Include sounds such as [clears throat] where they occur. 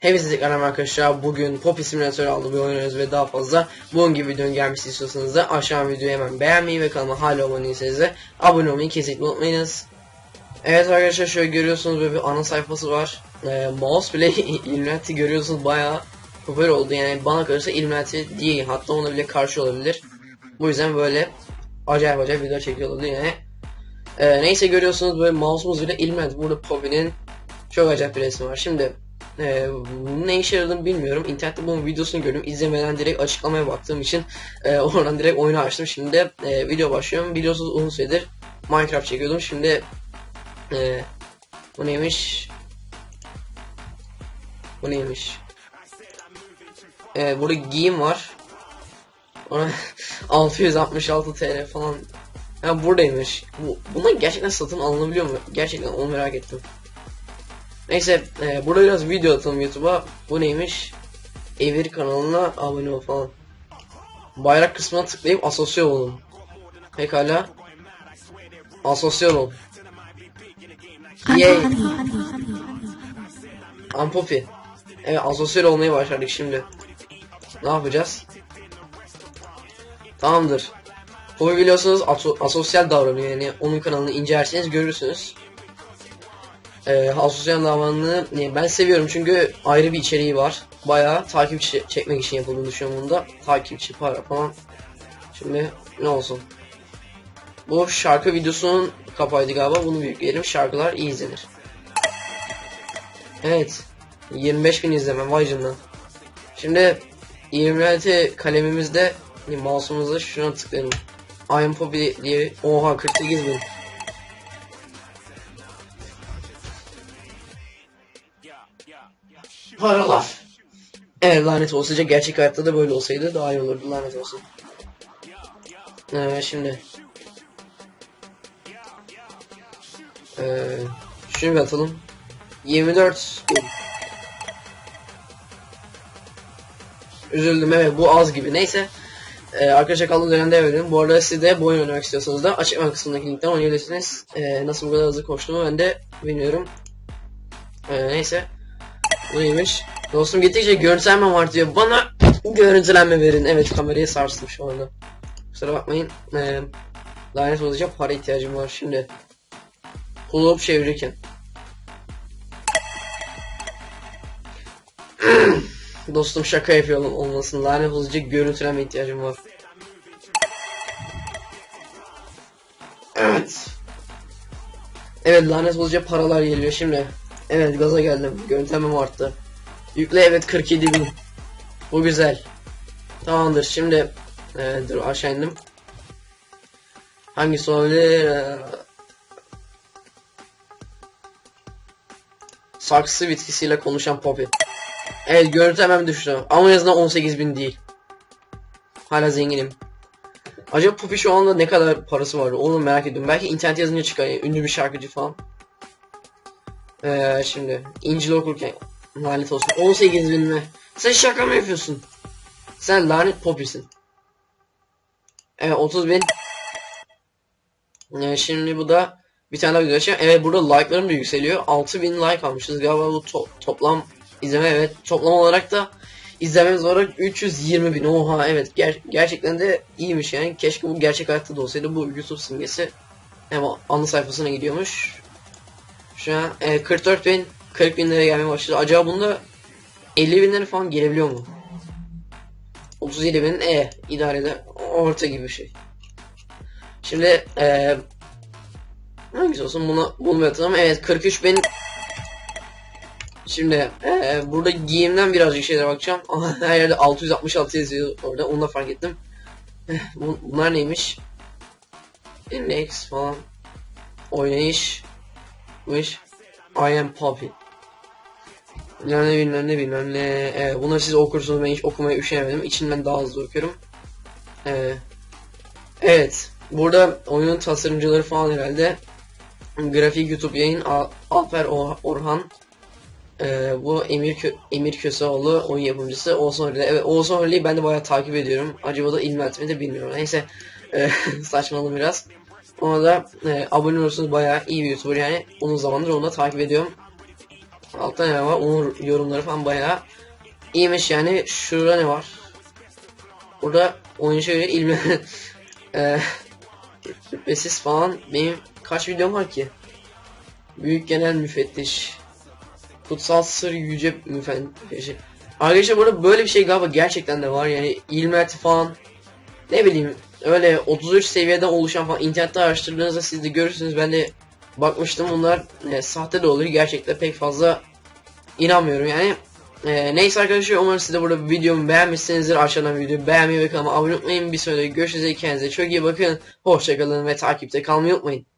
Hepinize tekrar arkadaşlar. Bugün Poppy Simulator adlı bir oynuyoruz ve daha fazla bunun gibi videonun gelmesi istiyorsanız da aşağı videoyu hemen beğenmeyi ve kanalıma hala abone değilseniz de abone olmayı kesinlikle unutmayınız. Evet arkadaşlar şöyle görüyorsunuz böyle bir ana sayfası var. Ee, mouse bile [laughs] Illuminati görüyorsunuz bayağı popüler oldu yani bana kalırsa Illuminati değil hatta ona bile karşı olabilir. Bu yüzden böyle acayip acayip video çekiyordu yani. Ee, neyse görüyorsunuz böyle mouse'umuz bile Illuminati burada Poppy'nin çok acayip bir resmi var. Şimdi ee, bunun ne işe yaradığını bilmiyorum. İnternette bunun videosunu gördüm. İzlemeden direkt açıklamaya baktığım için e, [laughs] oradan direkt oyunu açtım. Şimdi e, video başlıyorum. Videosuz uzun süredir Minecraft çekiyordum. Şimdi e, bu neymiş? Bu neymiş? E, burada giyim var. Ona [laughs] 666 TL falan. Ha buradaymış. Bu, bunlar gerçekten satın alınabiliyor mu? Gerçekten onu merak ettim. Neyse e, burada biraz video atalım YouTube'a. Bu neymiş? Evir kanalına abone ol falan. Bayrak kısmına tıklayıp asosyal olun. Pekala. Asosyal ol. Yay. Ampopi. Evet asosyal olmayı başardık şimdi. Ne yapacağız? Tamamdır. Bu biliyorsunuz aso asosyal davranıyor yani onun kanalını incelerseniz görürsünüz e, asosyal davanını e, ben seviyorum çünkü ayrı bir içeriği var. Bayağı takipçi çekmek için yapıldığını düşünüyorum bunda. Takipçi, para falan. Şimdi ne olsun. Bu şarkı videosunun kapağıydı galiba. Bunu yükleyelim. Şarkılar iyi izlenir. Evet. 25 bin izleme. Vay canına. Şimdi 26 kalemimizde mouse'umuzda şuna tıklayalım. I am Poppy diye. Oha 48 bin. Paralar. Evet lanet olsaydı gerçek hayatta da böyle olsaydı daha iyi olurdu lanet olsun. Evet şimdi. Ee, şunu bir atalım. 24 bin. Üzüldüm evet bu az gibi neyse. Ee, arkadaşlar kaldığı dönemde devam Bu arada siz de bu oyunu oynamak istiyorsanız da açıklama kısmındaki linkten oynayabilirsiniz. Ee, nasıl bu kadar hızlı koştuğumu ben de bilmiyorum. Ee, neyse. Bu neymiş? Dostum gittikçe görüntülenme var diyor. Bana görüntülenme verin. Evet kamerayı sarstım şu anda. Kusura bakmayın. Ee, lanet olacak para ihtiyacım var şimdi. Hulup çevirirken. [clears throat] Dostum şaka yapıyorum olmasın. Lanet olacak görüntülenme ihtiyacım var. Evet. Evet lanet olacak paralar geliyor şimdi. Evet gaza geldim. Görüntülemem arttı. Yükle evet 47 bin. Bu güzel. Tamamdır şimdi ee, dur aşağı indim. Hangisi olabilir? Ee, saksı bitkisiyle konuşan Poppy. Evet görüntü hemen düştü. Ama en azından 18 bin değil. Hala zenginim. Acaba Poppy şu anda ne kadar parası var onu merak ediyorum. Belki internet yazınca çıkar. Ünlü bir şarkıcı falan. Ee, şimdi İncil okurken lanet olsun 18 bin mi? Sen şaka mı yapıyorsun? Sen lanet popisin. Evet 30 bin. Ee, şimdi bu da bir tane daha video. Evet burada like'larım da yükseliyor. 6000 like almışız galiba bu to toplam izleme evet. Toplam olarak da izlememiz olarak 320 bin. Oha evet ger gerçekten de iyiymiş yani. Keşke bu gerçek hayatta da olsaydı bu YouTube simgesi hem anı sayfasına gidiyormuş. Şu an e, 44 bin 40 bin liraya gelmeye başladı. Acaba bunda 50 bin lira falan gelebiliyor mu? 37 bin e idare eder. Orta gibi bir şey. Şimdi e, hangisi olsun bunu bunu atalım. Evet 43 bin Şimdi e, burada giyimden birazcık şeyler bakacağım. Her yerde 666 yazıyor orada. Onu da fark ettim. Bunlar neymiş? Index falan. Oynayış. Mış. I am Poppy. Bilmem ne bilmem ne bilmem ne. Evet, bunları siz okursunuz ben hiç okumaya üşenemedim. İçin ben daha hızlı okuyorum. Ee, evet. Burada oyunun tasarımcıları falan herhalde. Grafik YouTube yayın Al Alper Orhan. Ee, bu Emir Kö Emir Köseoğlu oyun yapımcısı. Oğuzhan Hurli. Evet Oğuzhan Hurli'yi ben de bayağı takip ediyorum. Acaba da ilmi de bilmiyorum. Neyse. E, [laughs] saçmaladım biraz. Ona da e, abone olursanız bayağı iyi bir YouTuber yani. Uzun zamandır onu da takip ediyorum. Altta ne var? Onun yorumları falan bayağı iyiymiş yani. Şurada ne var? Burada oyuncu öyle ilmi [laughs] eee şüphesiz falan benim kaç videom var ki? Büyük genel müfettiş. Kutsal sır yüce müfettiş. Arkadaşlar burada böyle bir şey galiba gerçekten de var yani ilmeti falan ne bileyim öyle 33 seviyeden oluşan falan internette araştırdığınızda siz de görürsünüz. Ben de bakmıştım bunlar e, sahte de olur gerçekten pek fazla inanmıyorum. Yani e, neyse arkadaşlar umarım siz de burada videomu beğenmişsinizdir. Aşağıdan videoyu beğenmeyi ve kanalıma abone olmayı unutmayın. Bir sonraki görüşürüz. Kendinize çok iyi bakın. Hoşçakalın ve takipte kalmayı unutmayın